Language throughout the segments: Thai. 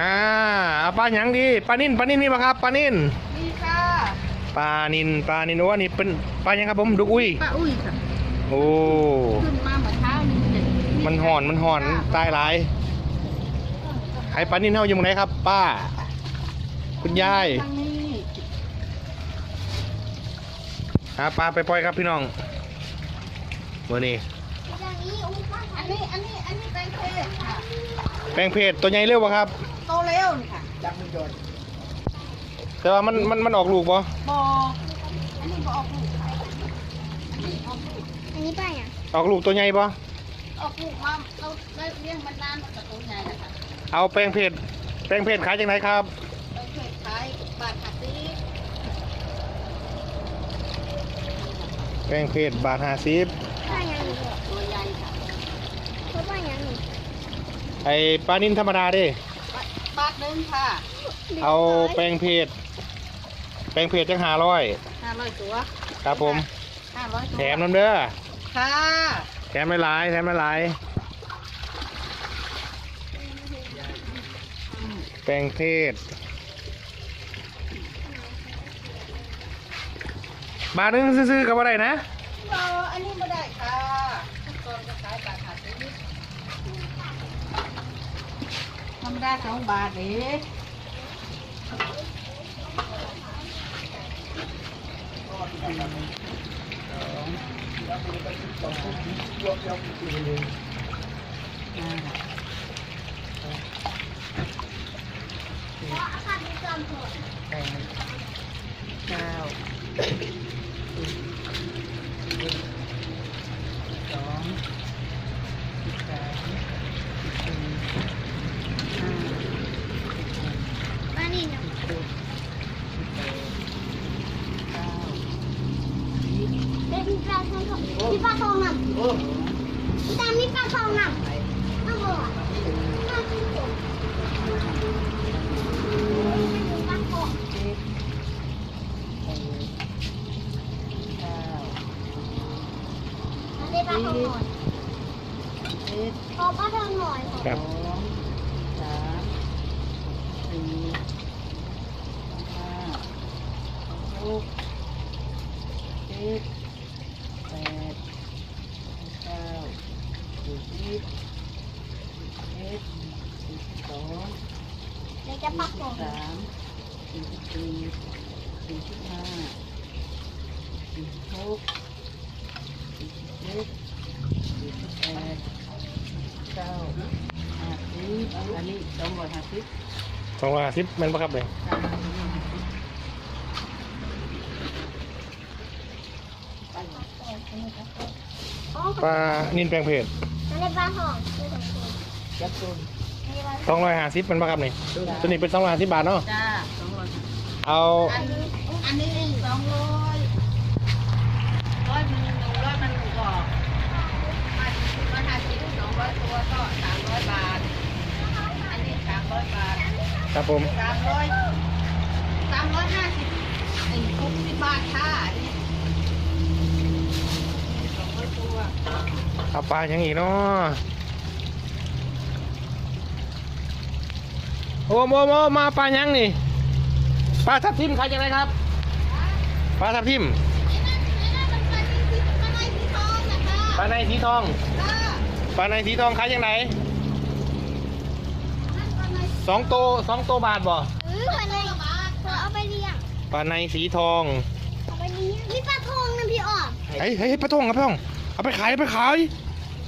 อ่าเอาปลาหยังดีปลานิ่นปลานิ่นมีป่ะครับปลานิ่นนี่ค่ะปลานินปลานินโอ้อันนี้เป็นปลาหยังครับผมดุกอุ้ยป้าอุ้ยค่ะ โอ้ขึ้นมาเมื่อเช้านี้เด็กมันห่อนมันห่อนตายหลายไอ้ปลานิ่นเฮาอยู่ตรงไหนครับ ป้า คุณยายทางนี้หาปลาไปปล่อยครับพี่น้องมื่อนี้อันนี้ อันนี้ อันนี้แปลงเพศค่ะ แปลงเพศตัวใหญ่เร็วป่ะครับ โตแล้วนี่ค่ะแต่ว่ามันมันมันออกลูกป่ะบออันนี้บอออกลูกค่ะอันนี้ออกลูกอันนี้ป้าอย่างออกลูกตัวใหญ่ป่ะออกลูกมาเราได้เลี้ยงมันนานมันก็ตัวใหญ่นะคะเอาแปลงเพศแปลงเพศขายจากไหนครับแปลงเพศขายบาทหักซีแปลงเพศบาทห้าสิบป้าอย่างนี้ตัวใหญ่ค่ะเพราะป้าอย่างนี้ไอปลานินธรรมดาดิ บาทหนึ่งค่ะเอาแปลงเพศแปลงเพศจังหาร้อยห้าร้อยตัวครับผมห้าร้อยตัวแถมน้ำเด้อค่ะแถมไม่หลายแถมไม่หลายแปลงเพศบาทหนึงซื้อๆกับอะไรนะบออันนี้ไม่ได้ค่ะก่อนจะขายบาทหักซี ธรรมดาสองบาทเด้อ่า ป้าดูจอมโหด แปดเก้าสิบเอ็ดสิบสองสิบสามสิบสี่ห้า ป้านี่นะ สิบหกสิบแปดเก้าสิบ เป็นปลาทองมีปลาทองนำแต่มีปลาทองนำน้ำบ่อน้ำที่สุดปลาทอง เจ็ดแปดเก้า อันนี้ปลาทองหน่อยเจ็ดขอปลาทองหน่อยครับสองสามสี่ห้าหกเจ็ดแปดเก้าสิบสิบเอ็ดสิบสอง เดี๋ยวจะปักทอง สามสี่สิบสี่สี่สิบห้าสี่สิบหกสี่สิบเจ็ดสี่สิบแปดเก้าห้าสิบ อันนี้สองร้อยห้าสิบสองร้อยห้าสิบแมันปะครับเลยสามร้อยห้าสิบอ๋อปลานินแปลงเพศอันนี้ปลาทองไม่สมควรยัดตุนอันนี้ปลาสองร้อยห้าสิบมันปะครับนี่ตัวนี้เป็นสองร้อยห้าสิบบาทเนาะจ้าสองร้อยเอาอันนี้อันนี้สองร้อยร้อยมันหนึ่งร้อยมันหนึ่งกรอบมันมันห้าสิบสองร้อยตัวก็สามร้อยบาทอันนี้สาม ร้อยบาทครับผมสามร้อยสามร้อยห้าสิบไอ้หกสิบบาทค่ะอันนี้สองร้อยตัวเอาปลาอย่างอีกเนาะโอ้โมโมมาปลาหยังนี่ปลาทับทิมขายยังไงครับปลาทับทิมปลาในสีทองปลาในสีทองขายยังไง สองโตสองโตบาทบ่เออปลาในเธอเอาไปเลี้ยงปลาในสีทองเอาไปเลี้ยงนี่ปลาทองนะพี่ออกเฮ้ยเฮ้ยปลาทองครับปลาทองเอาไปขายเอาไปขาย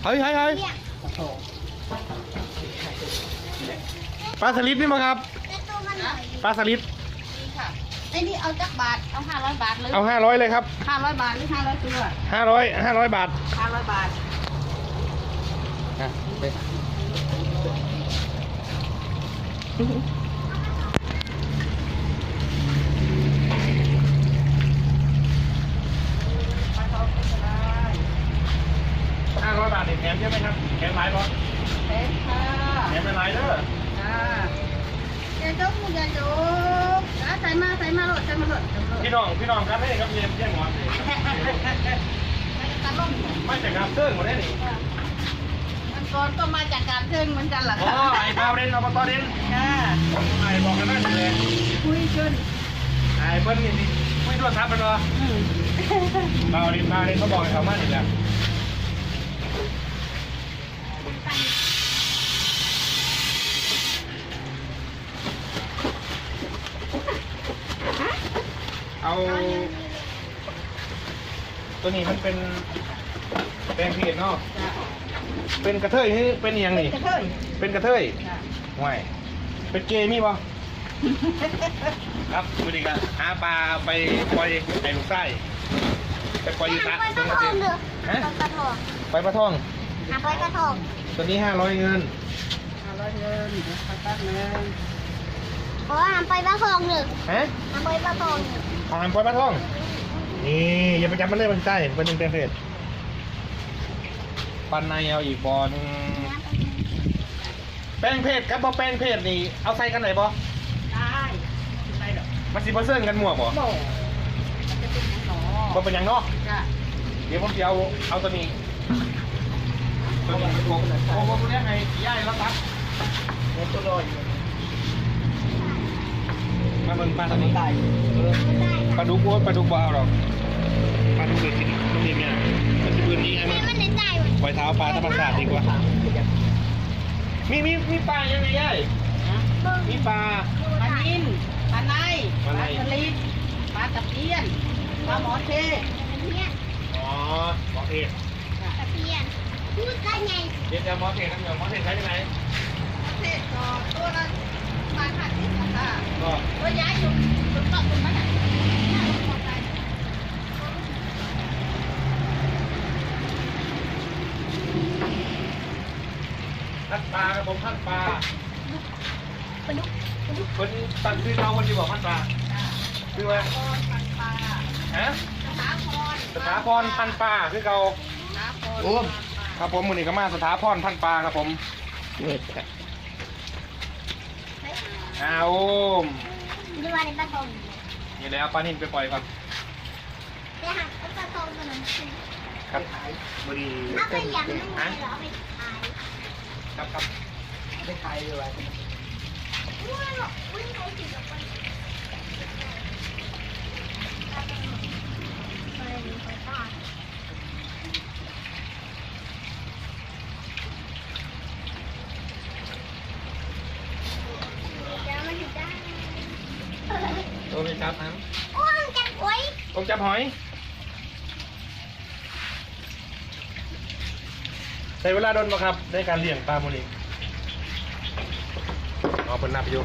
เฮ้ยเฮ้ยเฮ้ยเลี้ยงปลาสลิดนี่มั้งครับแต่ตัวมันหน่อยปลาสลิดนี่ค่ะไอ้นี่เอาจักบาท เอาห้าร้อยบาทเลย เอาห้าร้อยเลยครับห้าร้อยบาทหรือห้าร้อยตัวห้าร้อยห้าร้อยบาทห้าร้อยบาท อะไป ปลาทองก็ได้ ห้าร้อยบาทนี่แถมใช่ไหมครับแถมหลายบอสเต็มค่ะแถมเป็นหลายเด้อจ้าย่าจกย่าจกจ้าใส่มาใส่มาหลดใส่มาหลดใส่มาโหลดพี่น้องพี่น้องครับนี่ครับเยี่ยมเยี่ยมหมอสิไม่ได้ตาล่มไม่แต่ครับเติ้งหมดได้นี่มัน ก่อนก็มาจากการเชิญเหมือนกันเหรออ๋อคะไอ้เบาเด่นอบตเด่นค่ะไอ้บอกกันได้เลยคุยกันไอ้เบิ้ลนี่สิไม่โทรศัพท์มันเหรออืมเบาเด่นเบาเด่นเขาบอกให้เขามานี่แหละเอา ตัวนี้มันเป็นแปลงเพจเนาะ จ้ะ เป็นกระเทยนี่เป็นอหย่างนี่ กระเทยเป็นกระเทยจ้ะไม่เป็นเกย์มีบ่ ครับดูดิกันหาปลาไปปล่อยไอ้ลูกไส้ไปปล่อยอยู่ตะหาไปกระทงเด้อหาฮะไปกระทงไปปลาท่อง หาไปกระทงตัวนี้ห้าร้อยเงิน ห้าร้อยเงินเดี๋ยวสักแป๊บนึงเพราะว่าหาไปกระทงหนึ่งฮะหาไปกระทงหนึ่งเอาหางปล่อยปลาท่อง นี่อย่าไปจับมันเลยมันใต้เป็นหนึ่งเป็นเพศ ปันในเอาอีกบอหนึงแป้งเพศครับบ่แป้งเพศนี่เอาใส่กันไหนบ่ได้ไปดอกมันสิบ่เซิร์นกันมั่วบ่โบมันจะเป็นหยังหนอบ่เป็นหยังเนาะจ้ะเดี๋ยวผมจะเอาเอาตัวนี้ตัวนี้ผมผมผมเรียกไงย่ายแล้วครับผมตัวลอยมาเบิ่งปลาตัวนี้ได้ปลาดุกโอ้ยปลาดุกบ่เอาหรอกปลาดุกเกิดกิน ต้องมีเนี่ยมันจะปืนนี้ไงไม่มันมันในใจมันปล่อยเท้าปลาธรรมชาติดีกว่า มีมีมีปลายังไงย่ายนะมีปลาปลานินปลาในปปลาลาในสลิดปลาตะเพียนปลาหมอเทศเนี่ยอ๋อหมอเทศตะเพียนพูดได้ไงเดี๋ยวจะหมอเทศนะเดี๋ยวหมอเทศใช้ยังไงเทศก็ตัวละปลาหัดที่ค่ะก็ตัวย้ายอยู่จุดต่อตรงนั้นน่ะน่าจะพอใจ พันปลาครับผมพันปลาปลาดุกปลาดุกคนตั้งชื่อเขาคนที่บอกพันปลาคือว่าพรพันปลาฮะสถาพรสถาพรพันปลาคือเขาสถาพรโอ้ครับผมมือนี้ก็มาสถาพรพันปลาครับผมอ้าวดูว่าในปลาทองนี่แล้วปลานิ่นไปปล่อยก่อนไปหาปลาทองตัวนั้น ครับมือนี้เอาไปยังไม่ไงเหรอเอาไปขายครับครับไปขายเลยว้าววิ่งไปถึงกับไปไปไปบ้านเดี๋ยวมันอยู่ได้ตัวไปจับนะโอ้ยจับไว้ผมจับหอย ใช้เวลาโดนบ่ครับในการเลี้ยงปลาโมอนี้เอาเป็นนับอยู่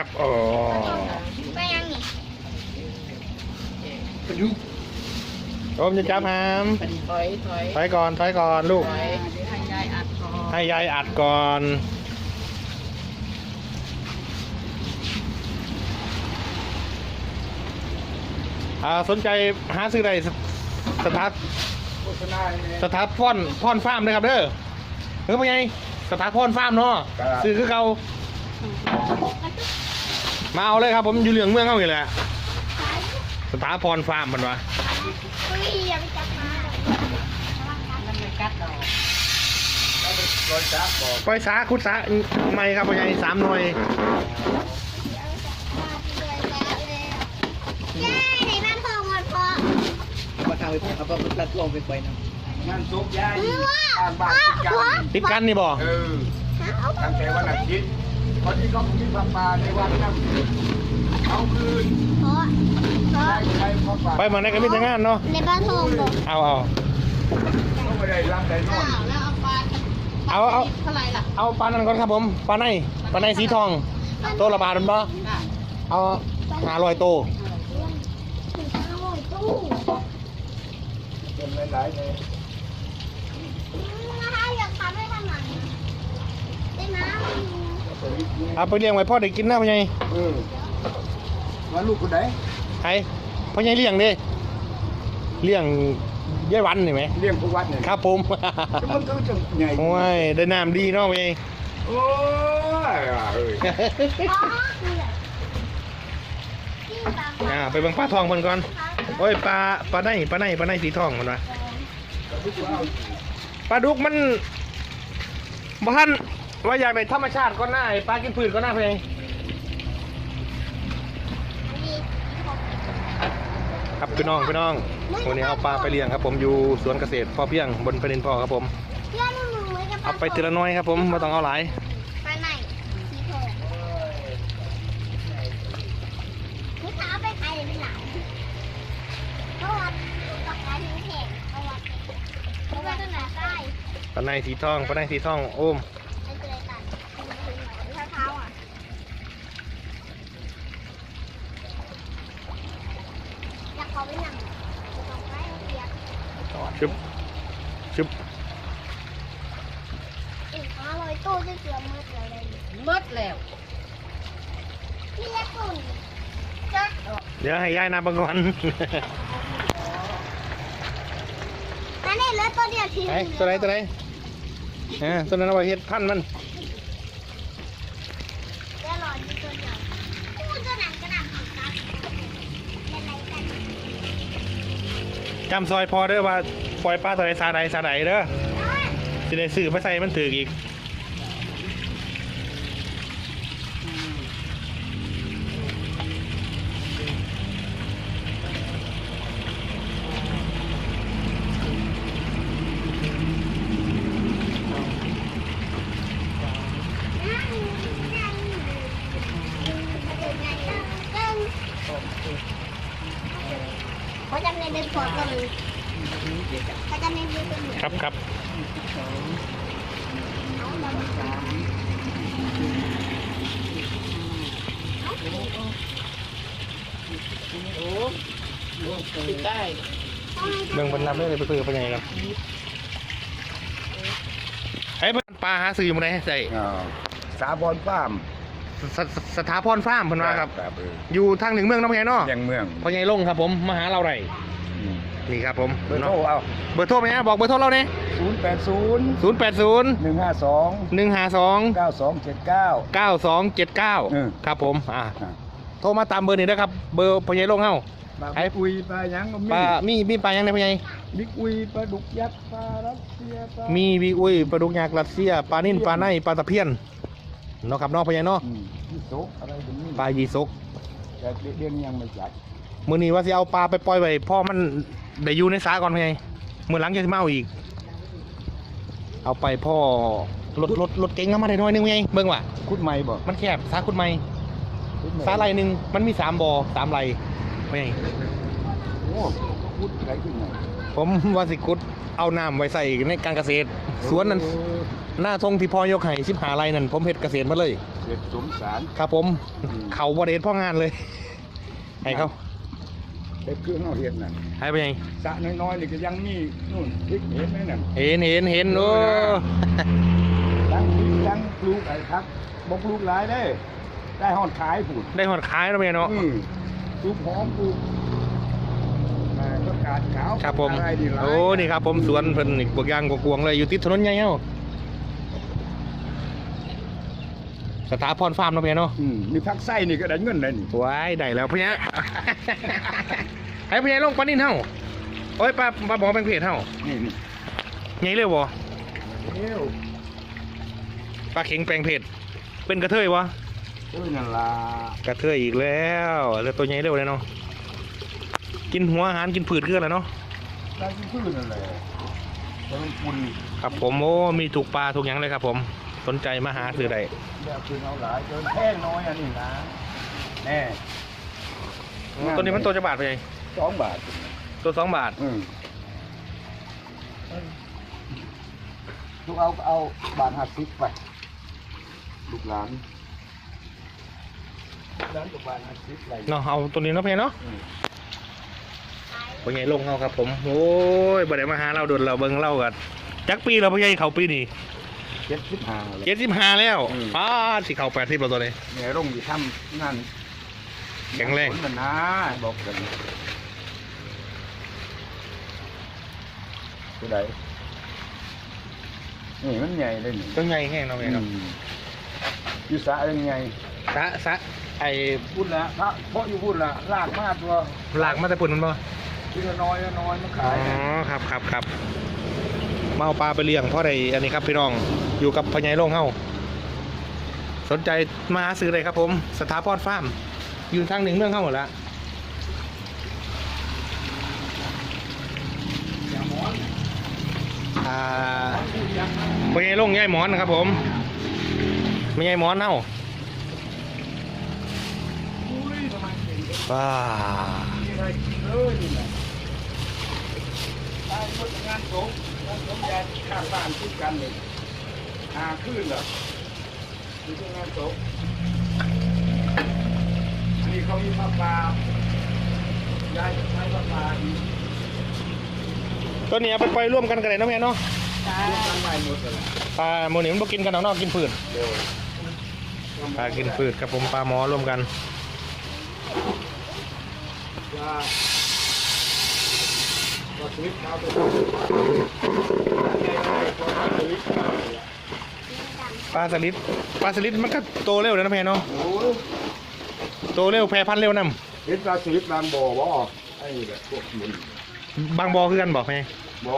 ครับอ๋อไปยังนี่ผมจะจับหามเป็นถอยถอยถอยก่อนถอยก่อนลูก ถอยเดี๋ยวให้ยายอัดคอให้ยายอัดก่อน อ่าสนใจหาซื้อได้สสถาสถาพรพรฟาร์มเลยครับเด้อเฮ้ยเป็นไงสถาพรฟาร์มเนาะซื้อคือเก่า มาเอาเลยครับผมอยู่เหลืองเมืองเขาอยู่แหละขายสถาพรฟาร์มมันวะอุ้ยอย่าไปจับมามันไม่กัดดอกปล่อยสาคุดสาไม่ครับเป็นไงสามหน่วยเย้ในบ้านทองหมดพอมาทำไปพวกเอาไปตัดลงไปไปนะงานซุปย่าหรือว่าตามบ้านติดกันติดกันนี่บ่เออตั้งแต่วันอาทิตย์ วันที่เขาพิมพ์ปลาในวันนั้นเอาคืนเพราะเพราะได้ใช้พ่อปลาไปเหมือนในกระมิตงานเนาะในบ้านทองบอกเอาเอาต้องไม่ได้รับได้นอนแล้วเอาปลาเอาเอาเท่าไหร่ล่ะเอาปลานั่นก่อนครับผมปลาในปลาในสีทองตัวละบาทมันบ่จ้ะเอาหาลอยโตถึงจะอร่อยตู้เป็นหลายๆเลยนะคะอยากทำให้ทำหน่อยได้ไหม เอาไปเลี้ยงไว้พ่อได้กินนะพ่อใหญ่เออว่าลูกคนไหนใครพ่อใหญ่เลี้ยงเด้เลี้ยงยายวันนี่ไหมเลี้ยงผู้วัดเนี่ยครับผมแล้วมันก็จะใหญ่โอ้ยได้น้ำดีเนาะพ่อใหญ่โอ้ยว่าเอ้ยอ๋อนี่แหละที่บางอ่าไปเบิ่งปลาทองเพิ่นก่อนโอ้ยปลาปลาไนปลาไนปลาไนสีทองมันวะปลาดุกมันบ้าน ว่าอยากได้ธรรมชาติก็น่าไอ้ปลากินพืชก็น่าเพลงมีครับพี่น้องพี่น้องวันนี้เอาปลาไปเลี้ยงครับผมอยู่สวนเกษตรพอเพียงบนแผ่นดินพ่อครับผมเพื่อนหนูเลยกับเอาไปทีละน้อยครับผมไม่ต้องเอาหลายปลาไหนสีทองลูกค้าไปขายในหลังเพราะว่าปากกาถึงแข็งเพราะว่าเพราะว่าต้นหนาใต้ปลาไนสีทองปลาไนสีทองโอ้ม ไอ้เจริญตันถึงเท้าอะอยากขอไปนั่งลงไปเปียก ชึบ ชึบอีกห้าร้อยตู้จะเสือมืดเลยเลยหมดแล้วพี่เล็กกุ่นจักเดี๋ยวให้ยายนาบังก่อนนั่นเองเหลือตัวเดียวทีไหนตัวไหนตัวไหนอ่าตัวนั้นเอาไปเฮ็ดพันธุ์มัน เดี๋ยวรอดูตัวเดียวพูดตัวนั้นก็นำของกันเป็นไรกันจำซอยพอเด้อว่า ปล่อยปลาตัวไหนซาใดซาใดเด้อสิได้ซื้อมาใส่มันถืออีกเขาจำในเดือนก่อนก็เลย เขาจำในเดือนก่อนครับครับติดได้เบิ่งบนนับเลยไปซื้อไปยังไงกันไอ้ยเพิ่นปลาหาซื้ออยู่บ่ได้ใส่อ่าสาบอนฟาร์มสสสถาพรฟาร์มเพิ่นว่าครับครับเอออยู่ทางหนึ่งเมืองเน้องพ่อใหญ่เนาะยังเมืองพ่อใหญ่ลงครับผม มาหาเราได้อืม นี่ครับผมเบอร์โทรเนาะเอาเบอร์โทรไปนะบอกเบอร์โทรเราเนี่ยศูนย์แปดศูนย์ศูนย์แปดศูนย์หนึ่งห้าสองหนึ่งห้าสองเก้าสองเจ็ดเก้าเก้าสองเจ็ดเก้าเออครับผมอ่าโทรมาตามเบอร์นี้นะครับ เบอร์พ่อใหญ่ลงเฮาปลาไอ้อุยปลาหยังก็มีปลามีมีปลายังไงพ่อใหญ่บิ๊กอุยปลาดุกยักษ์ปลารัสเซียปลามีวีอุ้ยปลาดุกยากรัสเซียปลานิ่นปลาในปลาตะเพียนเนาะครับเนาะพ่อใหญ่เนาะอืมยี่โซกอะไรแบบนี้ปลายีสกแต่เรื่องยังไม่จัด มื้อนี้ว่าสิเอาปลาไปปล่อยไว้พ่อมันได้อยู่ในสาก่อนพ่อใหญ่มื้อหลังจะสิมาเอาอีก เอาไปพ่อรถรถรถเก๋งเอามาได้น้อยหนึงพ่อใหญ่เบิ่งว่ะคุดใหม่บ่มันแคบสาคุณไหมคุดใหม่สาไรหนึ่งมันมีสามบ่อสามไรพ่อใหญ่โอ้คุดไรขึ้นใหม่ผมว่าสิกุดเอาน้ำไว้ใส่ในการเกษตร สวนนั้นเออหน้าทงที่พ่อยกให้สิบหาไรนั่นผมเฮ็ดเกษตรมาเลยเสร็จสมสารครับผมอืมเขาบริเวณพ่องานเลยให้เขา แต่เครื่องเอาเห็ดน่ะให้ไปยังสระน้อยๆนี่ก็ยังมีนู่นพริกเห็ดไหมนั่น เห็นเห็นเห็นโอ้ ยังพริกยังปลูกไอ้ครับบ่ปลูกหลายเด้ได้หอดขายผุดได้หอดขายแล้วเมียเนาะ อืมปลูกหอมปลูกอ่าต้นกาดขาวครับผม อะไรนี่หลาย โอ้ นี่ครับผมสวนเพิ่นนี่บวกยางกวงๆเลยอยู่ติดถนนใหญ่เอ้า สถาพรฟาร์มเนาะเมียเนาะอืมมีพักไส้นี่ก็ได้เงินเลยนี่ว้ายได้แล้วพะยะให้พะยะลงปลานิ่นเฮาโอ้ยปลาปลาหมอแปลงเพจเฮานี่นี่ใหญ่เลยบ่เอ้วปลาเข็งแปลงเพจเป็นกระเทยวะเอ้ยนั่นล่ะกระเทยอีกแล้วแล้วตัวใหญ่เร็วเลยเนาะกินหัวอาหารกินผืดเกลือแล้วเนาะได้ที่พื้นนั่นแหละแต่มันปุ่นครับผมโอ้มีถูกปลาถูกหยังเลยครับผมส นใจมาหาซื้อได้แบบพื้นเอาหลายเกินแพงน้อยอันนี้นะแน่ตัวนี้มันตัวจะบาทไปไงสองบาท ตัวสองบาทอืมลูกเอาเอาบาทห้าสิบไปลูกหลานร้านกับบาทห้าสิบอะไรเนาะเอาตัวนี้เนาะเพียเนาะอืมเป็นไงลงเอาครับผม โอ้ยบ่ได้มาหาเราโดนเราเบิ่งเรากัจักปีเราพ่อใหญ่เขาปีนี่ เจ็ดสิบห้าเลย เจ็ดสิบห้าแล้วอืม ป้าดสิเข่าแปดสิบแล้วตัวนี้เนี่ยลงอยู่ทำนั่นแข็งแรงผลมันนะบอกกันผู้ใดนี่มันใหญ่เลยนี่ต้องใหญ่แห้งเนาะแม่เนาะอืมอยู่สระยังไงสะสะไอ้พูดละพระเพราะอยู่พูดละลากมากตัวหลากมาแต่ปุ่นมันบ่ทีละน้อยละน้อยมันอ๋ขายอครับครับครับมาเอาปลาไปเลี้ยงเพราะใดอันนี้ครับพี่น้อง อยู่กับพญายโล่งเฮาสนใจมาซื้อเลยครับผม สถาพรฟาร์ม อยู่ทางหนึ่งเมืองเข้าหมดล้วอย่าหมอนอ่าพญายโล่งยายหมอนนะครับผมไม่ยายหมอนเน่าว้าไรกินเลยนี่แหละตายคนงานสงฆ์งานสงฆ์ยายข้างบ้านคิดกันเลย หาขึ้นเหรอมีที่งานศพอันนี้เขามีพระปลายายจะใช้พระปลาอีกตัวนี้เอาไปปล่อยร่วมกันกันเลยเนาะแม่เนาะจ้าเรื่องการใหม่หมดเลยปลาโมนี่มันบ่กินกันเอาเนอกกินพืชเดี๋ยวปลากินพืชครับผมปลาหมอร่วมกันว่าว่าสวิตช์เอาไปทำ ปลาสลิดปลาสลิดมันก็โตเร็วเลยนะแม่เนาะโอ้ยโตเร็วแพร่พันธุ์เร็วนํเห็นปลาสวิตช์บางบ่อบ่ไอ้แบบพวกมันบางบอคือกันบอกไหมบ่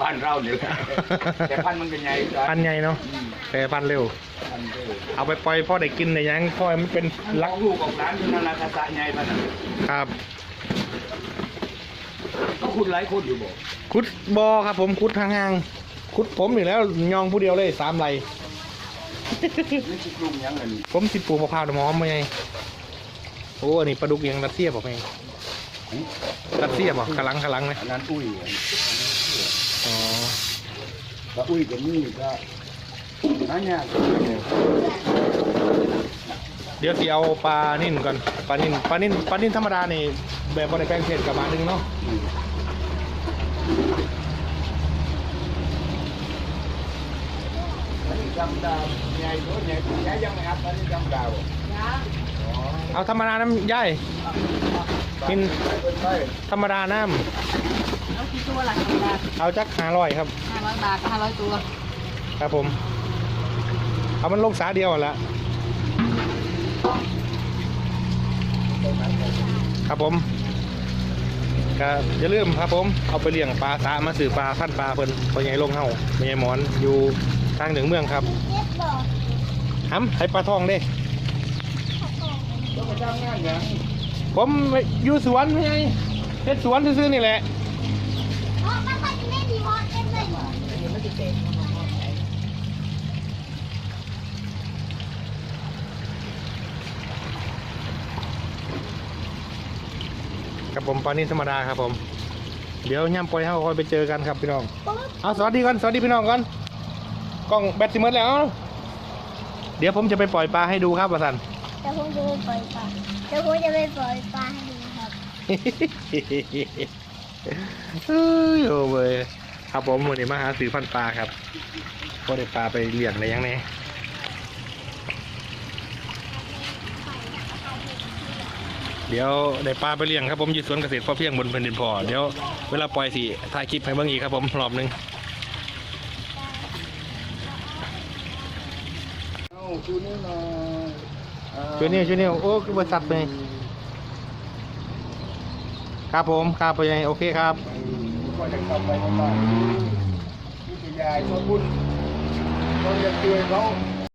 บ้านเราเนี่ยแหละแต่พันธุ์มันเป็นไงจ๊ะพันธุ์ใหญ่เนาะอืมแพร่พันธุ์เร็ว พันธุ์เร็วเอาไปปล่อยพ่อได้กินในยังพ่อมันเป็นมันลัรักกลูกของร้านอยู่นั่นแหละกระสะใหญ่พันธุ์ครับก็คุณหลายคนอยู่บ่คุดบอครับผมคุดห่างๆคุดผมอยู่แล้วยองผู้เดียวเลยสามไร นี่คือกลุ่มยังไงนี่ผมสิปลูกมะพร้าวน้ำหอมมาไงโอ้อันนี้ปลาดุกยังรัสเซียบอกไงรัสเซียบอกขลังขลังไหมอันนั้นอุ้ยอันนี้อ๋อก็อุ้ยกับนี่ก็อันเนี้ยก็เนี่ยเดี๋ยวสิเอาปลานิ่นก่อนปลานิ่นปลานิ่นปลานิ่นธรรมดานี่แบบบริแปลงเพศกับมาหนึ่งเนาะ อืมอันนี้ จำดาวใหญ่ตัวใหญ่ตัวใหญ่ยังไงครับอันนี้จำดาวจ้าอ๋อเอาธรรมดาน้ำย่ายกินไปไปไปธรรมดาน้เอากี่ตัวล่ะกี่บาทำเอาจักหาร้อยครับห้าร้อยบาทห้าร้อยตัว ครับผม เอามันลงสาเดียวหั่นละครับผมก็อย่าลืมครับผมเอาไปเลี้ยงปลาสามาสื่อปลาพันธุ์ปลาเพิ่นพ่อใหญ่ลงเฮาพ่อใหญ่หมอนอยู่ ทางเหนือเมืองครับเจ็บบอกห้ำให้ปลาทองเด้ต้องไปทำงานอย่างผมอยู่สวนไงเฮ็ดสวนซื่อๆนี่แหละเพราะมันค่อยจะไม่ดีพอเต็มเลยครับผมปลานิ่ธรรมดาครับผม เดี๋ยวย่ำปล่อยเฮาคอยไปเจอกันครับพี่น้องปุ๊บเอาสวัสดีก่อนสวัสดีพี่น้องก่อน กล้องแบตสิหมดแล้ว เดี๋ยวผมจะไปปล่อยปลาให้ดูครับประสันเดี๋ยวผมจะไปปล่อยปลาเดี๋ยวผมจะไปปล่อยปลาให้ดูครับ เฮ้ยโอ้เว้ยครับผมวันนี้มาหาซื้อพันธุ์ปลาครับก็ได้ปลาไปเลี้ยงอะไรยังไงเดี๋ยวได้ปลาไปเลี้ยงครับผมอยู่สวนเกษตรพอเพียงบนแผ่นดินพอเดี๋ยวเวลาปล่อยสิถ่ายคลิปให้เบิ่งอีกครับผมรอบหนึง เอ้า ชูนิ้วหน่อยอ่าช่วยนี่ช่วยนี่โอ้คือบริษัทเลย ครับผมครับไปยังโอเคครับ ก็จะเข้าไปในบ้านวิทยาชนบุญเราจะช่วยเขา